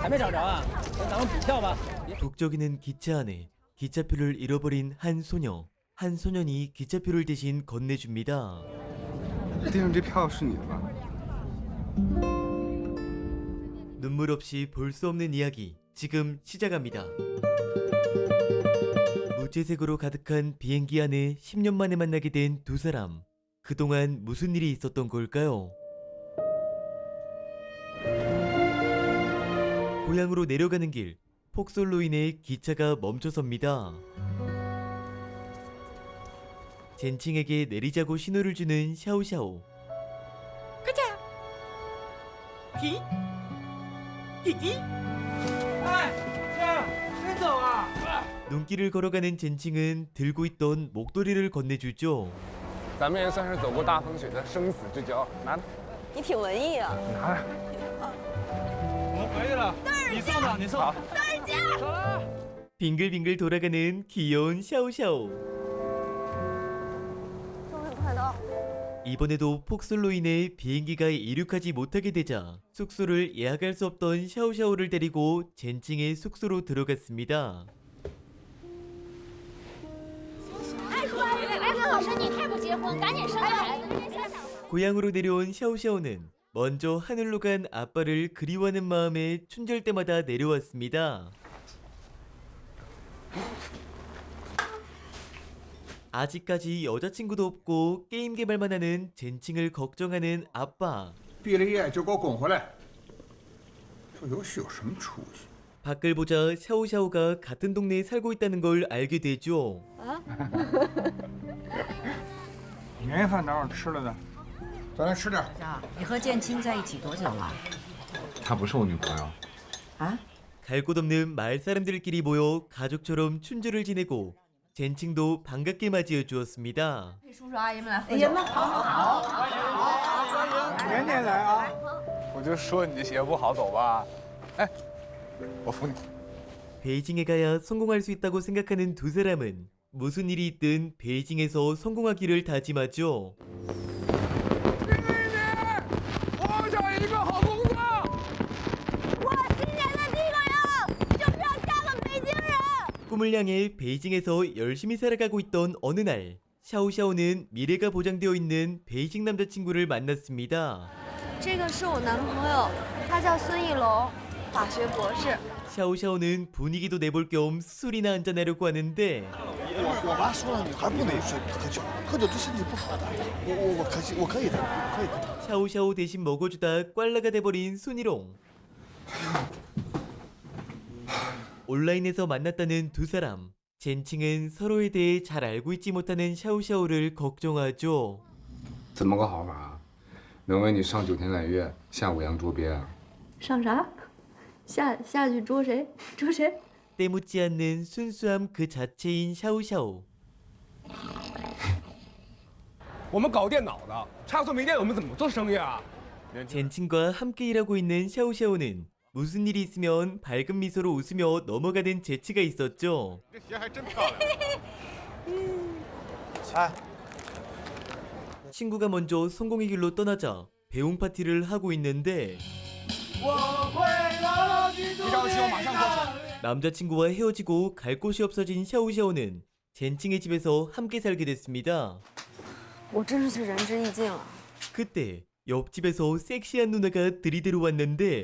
还没找着啊？那咱们补票吧。 북적이는 기차 안에 기차표를 잃어버린 한 소녀. 한 소년이 기차표를 대신 건네줍니다. 地上这票是你的吧？ 눈물 없이 볼 수 없는 이야기 지금 시작합니다. 무채색으로 가득한 비행기 안에 10년 만에 만나게 된 두 사람. 그동안 무슨 일이 있었던 걸까요? 고향으로 내려가는 길 폭설로 인해 기차가 멈춰섭니다. 젠칭에게 내리자고 신호를 주는 샤오샤오. 가자. 기? 기기? 哎，这真走啊？ 눈길을 걸어가는 젠칭은 들고 있던 목도리를 건네주죠. 咱们也算是走过大风雪的生死之交，拿着，你挺文艺啊！拿着。我可以了，你 送的，你送。好，走了。 빙글빙글 돌아가는 귀여운 샤오샤오. 终于快到， 이번에도 폭설로 인해 비행기가 이륙하지 못하게 되자 숙소를 예약할 수 없던 샤오샤오를 데리고 젠칭의 숙소로 들어갔습니다. 哎，韩老师，你太不结婚，赶紧生个孩子。 고향으로 내려온 샤오샤오는 먼저 하늘로 간 아빠를 그리워하는 마음에 춘절 때마다 내려왔습니다. 아직까지 여자친구도 없고 게임 개발만 하는 젠칭을 걱정하는 아빠. 毕了业就给我滚回来！这游戏有什么出息？ 밖을 보자 샤오샤오가 같은 동네에 살고 있다는 걸 알게 되죠. 年夜饭哪有吃了的？ 咱来吃点。你和建青在一起多久了？她不是我女朋友。啊？ 갈 곳 없는 마을 사람들끼리 모여 가족처럼 춘절을 지내고 젠칭도 반갑게 맞이해 주었습니다. 叔叔阿姨们来喝酒。那好，年年来啊！我就说你这鞋不好走吧。哎，我扶你。 베이징에 가야 성공할 수 있다고 생각하는 두 사람은 무슨 일이 있든 베이징에서 성공하기를 다짐하죠. 꿈을 향해 베이징에서 열심히 살아가고 있던 어느 날 샤오샤오는 미래가 보장되어 있는 베이징 남자친구를 만났습니다. 这个是我男朋友，他叫孙艺龙，法学博士。 샤오샤오는 분위기도 내볼 겸 술이나 한잔하려고 하는데 我我妈说了，女孩不能睡喝酒，喝酒对身体不好的。我我我可以，我可以的，可以的。 샤오샤오 대신 먹어주다 꽐라가 돼버린 순이롱. 온라인에서 만났다는 두 사람. 젠칭은 서로에 대해 잘 알고 있지 못하는 샤오샤오를 걱정하죠. 怎么个好法啊？能为你上九天揽月，下五洋捉鳖啊？上啥？下下去捉谁？捉谁？ 때묻지 않는 순수함 그 자체인 샤오샤오. 我们搞电脑的，差错没电，我们怎么做生意啊？ 젠칭과 함께 일하고 있는 샤오샤오는 무슨 일이 있으면 밝은 미소로 웃으며 넘어가는 재치가 있었죠. 아. 친구가 먼저 성공의 길로 떠나자 배웅 파티를 하고 있는데 남자친구와 헤어지고 갈 곳이 없어진 샤오샤오는 젠칭의 집에서 함께 살게 됐습니다. 그때 옆집에서 섹시한 누나가 들이대로 왔는데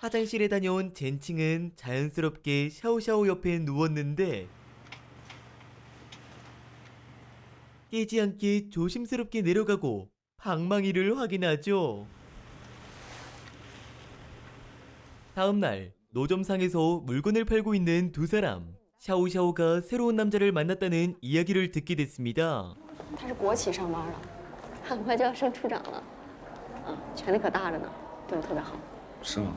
화장실에 다녀온 젠칭은 자연스럽게 샤오샤오 옆에 누웠는데 깨지 않게 조심스럽게 내려가고 방망이를 확인하죠. 다음날 노점상에서 물건을 팔고 있는 두 사람. 샤오샤오가 새로운 남자를 만났다는 이야기를 듣게 됐습니다. 他是国企上班的，很快就要升处长了，嗯，权力可大着呢，对我特别好。是吗？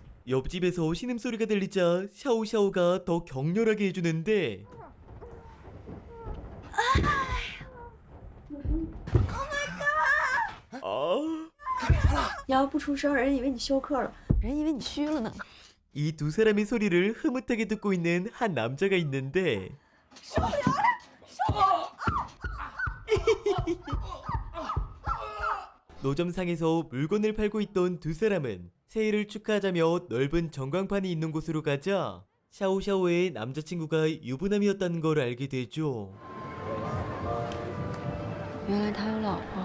옆집에서 신음소리가 들리자 샤오샤오가 더 격렬하게 해주는데 要不出声，人以为你休克了，人以为你虚了呢。 이 두 사람의 소리를 흐뭇하게 듣고 있는 한 남자가 있는데 노점상에서 물건을 팔고 있던 두 사람은 새해를 축하하자며 넓은 전광판이 있는 곳으로 가자 샤오샤오의 남자친구가 유부남이었다는 걸 알게 되죠. 原来他有老婆。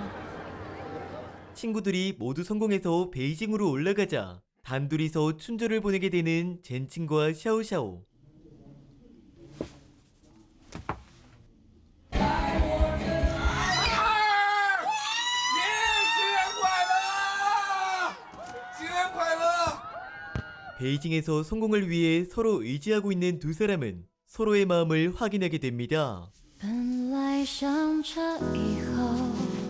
친구들이 모두 성공해서 베이징으로 올라가자 단둘이서 춘절을 보내게 되는 젠칭과 샤오샤오. 베이징에서 성공을 위해 서로 의지하고 있는 두 사람은 서로의 마음을 확인하게 됩니다. 本来想着以后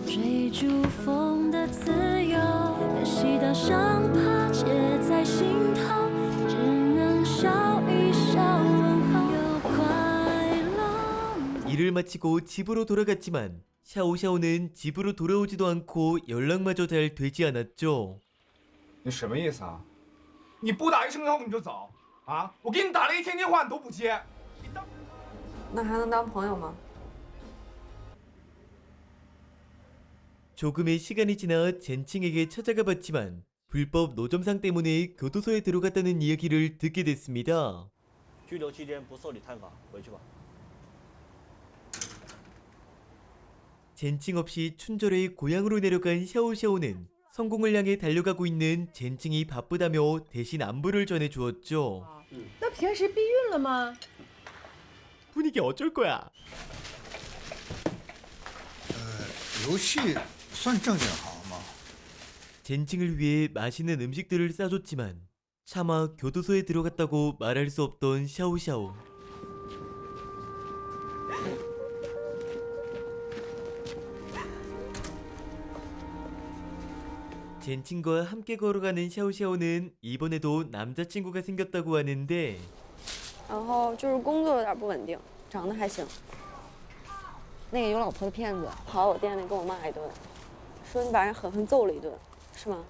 追逐风的自由，可惜当伤疤结在心头，只能笑一笑问候。有快乐。 일을 마치고 집으로 돌아갔지만 샤오샤오는 집으로 돌아오지도 않고 연락마저 잘 되지 않았죠. 你什么意思啊？ 你不打一声招呼你就走啊？我给你打了一天电话你都不接，那还能当朋友吗？ 조금의 시간이 지나 젠칭에게 찾아가 봤지만 불법 노점상 때문에 교도소에 들어갔다는 이야기를 듣게 됐습니다. 拘留期间不受理探访，回去吧。 젠칭 없이 춘절에 고향으로 내려간 샤오샤오는 성공을 향해 달려가고 있는 젠칭이 바쁘다며 대신 안부를 전해 주었죠. 那平时避孕了吗？ 분위기 어쩔 거야? 游戏算正经行吗？ 젠칭을 위해 맛있는 음식들을 싸줬지만 차마 교도소에 들어갔다고 말할 수 없던 샤오샤오. 젠칭과 함께 걸어가는 샤오샤오는 이번에도 남자친구가 생겼다고 하는데 然后就是工作有点不稳定，长得还行。那个有老婆的骗子跑到我店里跟我骂一顿，说你把人狠狠揍了一顿，是吗？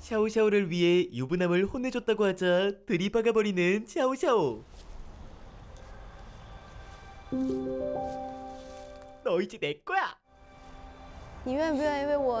샤오샤오를 위해 유부남을 혼내줬다고 하자 들이박아 버리는 샤오샤오. 너 이제 내 거야. 你愿不愿意为我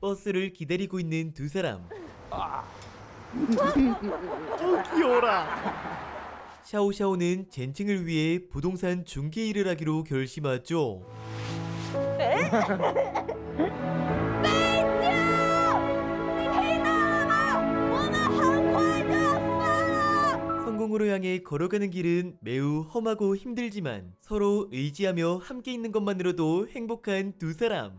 버스를 기다리고 있는 두 사람. 어, 귀여워라. 샤오샤오는 젠칭을 위해 부동산 중개 일을 하기로 결심하죠. 我 성공으로 향해 걸어가는 길은 매우 험하고 힘들지만 서로 의지하며 함께 있는 것만으로도 행복한 두 사람.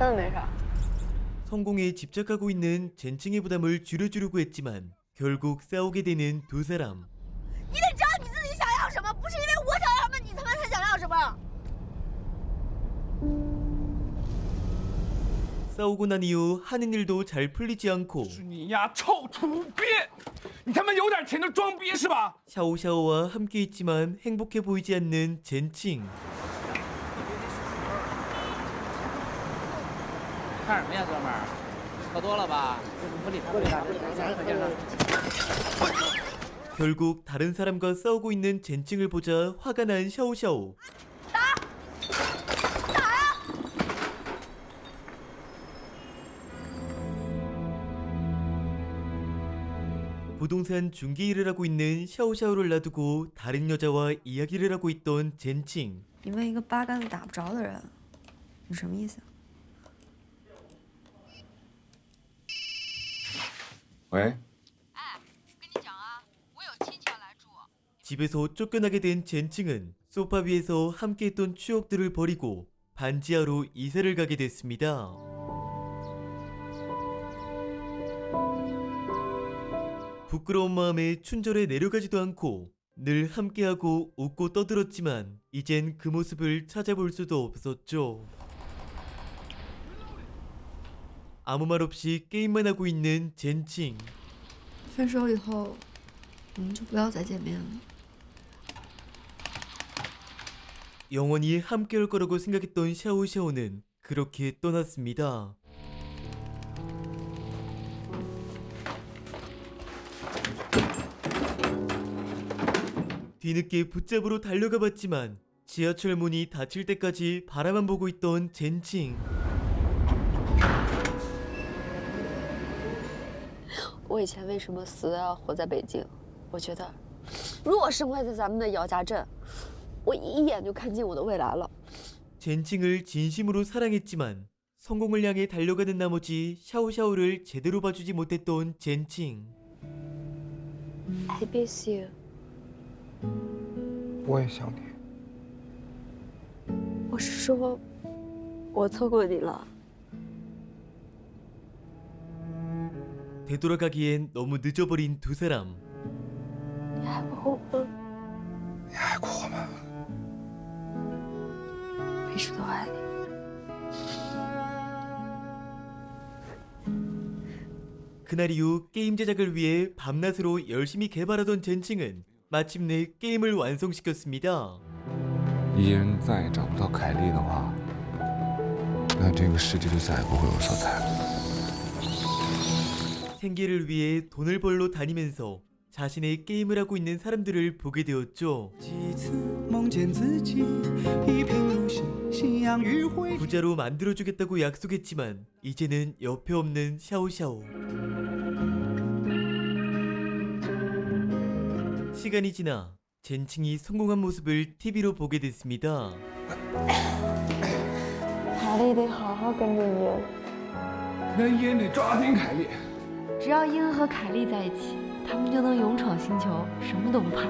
真的没事儿。 성공에 집착하고 있는 젠칭의 부담을 줄여주려고 했지만 결국 싸우게 되는 두 사람 你得知道你自己想要什么，不是因为我想要什么，你他妈才想要什么。 싸우고 난 이후 하는 일도 잘 풀리지 않고 你呀，臭土鳖！你他妈有点钱就装逼是吧？ 샤오샤오와 함께 있지만 행복해 보이지 않는 젠칭 看什么呀，哥们儿？喝多了吧？不理他，不理他，不理他，咱可劲儿。 결국 다른 사람과 싸우고 있는 젠칭을 보자 화가 난 샤오샤오 부동산 중개 일을 하고 있는 샤오샤오를 놔두고 다른 여자와 이야기를 하고 있던 젠칭 你问一个八竿子打不着的人，你什么意思？ 喂， 집에서 쫓겨나게 된 젠칭은 소파 위에서 함께했던 추억들을 버리고 반지하로 이사를 가게 됐습니다. 부끄러운 마음에 춘절에 내려가지도 않고 늘 함께하고 웃고 떠들었지만 이젠 그 모습을 찾아볼 수도 없었죠. 아무 말 없이 게임만 하고 있는 젠칭. 分手以后，我们就不要再见面了。 영원히 함께할 거라고 생각했던 샤오샤오는 그렇게 떠났습니다. 뒤늦게 붙잡으러 달려가 봤지만 지하철 문이 닫힐 때까지 바라만 보고 있던 젠칭. 我以前为什么死都要活在北京？我觉得，如果生活在咱们的姚家镇，我一眼就看见我的未来了。 젠칭을 진심으로 사랑했지만 성공을 향해 달려가는 나머지 샤오샤오를 제대로 봐주지 못했던 젠칭. I miss you。我也想你。我是说，我错过你了。 되돌아가기엔 너무 늦어버린 두 사람. 你爱我吗？你爱过我吗？我一直都爱你。 그날 이후 게임 제작을 위해 밤낮으로 열심히 개발하던 젠칭은 마침내 게임을 완성시켰습니다. 伊人再也找不到凯莉的话，那这个世界就再也不会有色彩了。 생계를 위해 돈을 벌러 다니면서 자신의 게임을 하고 있는 사람들을 보게 되었죠. 부자로 만들어주겠다고 약속했지만 이제는 옆에 없는 샤오샤오. 시간이 지나 젠칭이 성공한 모습을 TV로 보게 됐습니다. 凯莉得好好跟着你。那也得抓紧凯莉。 只要伊恩和凯莉在一起，他们就能勇闯星球，什么都不怕。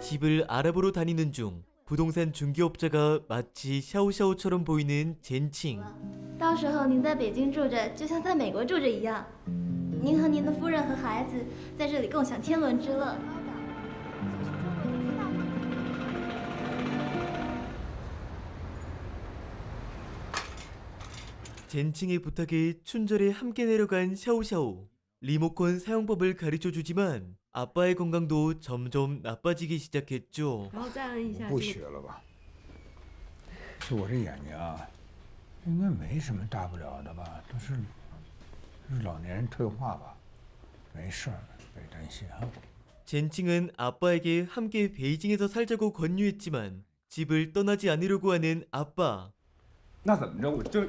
집을 알아보러 다니는 중 부동산 중개업자가 마치 샤오샤오처럼 보이는 젠칭. 到时候您在北京住着，就像在美国住着一样。您和您的夫人和孩子在这里共享天伦之乐。 젠칭의 부탁에 춘절에 함께 내려간 샤오샤오. 리모컨 사용법을 가르쳐 주지만 아빠의 건강도 점점 나빠지기 시작했죠. 然后再摁一下不学了吧？就我这眼睛啊，应该没什么大不了的吧？都是，是老年人退化吧？没事儿，别担心啊。 젠칭은 아빠에게 함께 베이징에서 살자고 권유했지만 집을 떠나지 않으려고 하는 아빠. 那怎么着？我就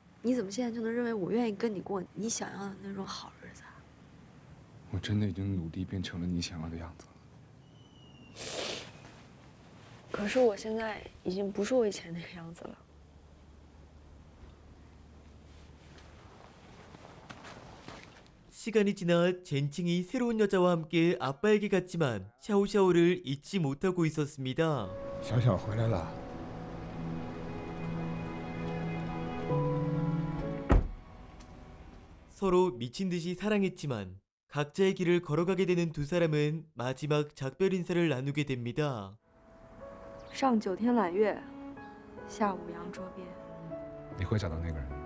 你怎么现在就能认为我愿意跟你过你想要的那种好日子啊？我真的已经努力变成了你想要的样子了。可是我现在已经不是我以前那个样子了。 시간이 지나 젠칭이 새로운 여자와 함께 아빠에게 갔지만 샤오샤오를 잊지 못하고 있었습니다. 小小回来了。 서로 미친 듯이 사랑했지만 각자의 길을 걸어가게 되는 두 사람은 마지막 작별 인사를 나누게 됩니다. 上九天揽月，下五洋捉鳖。你会找到那个人的。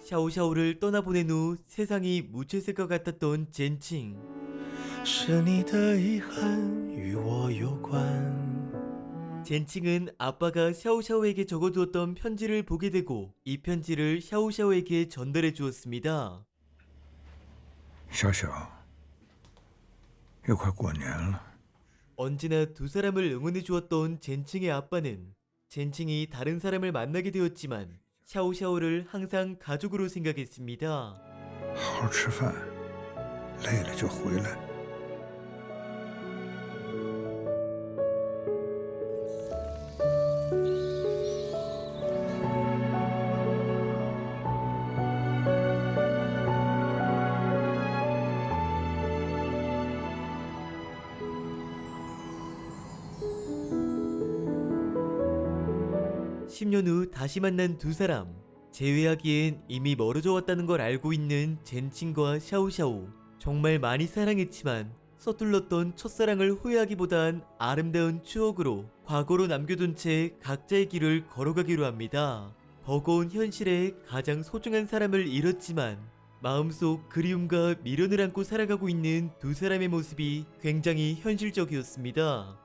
샤오샤오를 떠나보낸 후 세상이 묻혔을 것 같았던 젠칭. 是你的遗憾与我有关。 젠칭은 아빠가 샤오샤오에게 적어두었던 편지를 보게 되고 이 편지를 샤오샤오에게 전달해 주었습니다. 小小，又快过年了， 언제나 두 사람을 응원해 주었던 젠칭의 아빠는 젠칭이 다른 사람을 만나게 되었지만 샤오샤오를 항상 가족으로 생각했습니다. 好好吃饭，累了就回来。 10년 후 다시 만난 두 사람. 재회하기엔 이미 멀어져 왔다는 걸 알고 있는 젠칭과 샤오샤오. 정말 많이 사랑했지만 서툴렀던 첫사랑을 후회하기보단 아름다운 추억으로 과거로 남겨둔 채 각자의 길을 걸어가기로 합니다. 버거운 현실에 가장 소중한 사람을 잃었지만 마음속 그리움과 미련을 안고 살아가고 있는 두 사람의 모습이 굉장히 현실적이었습니다.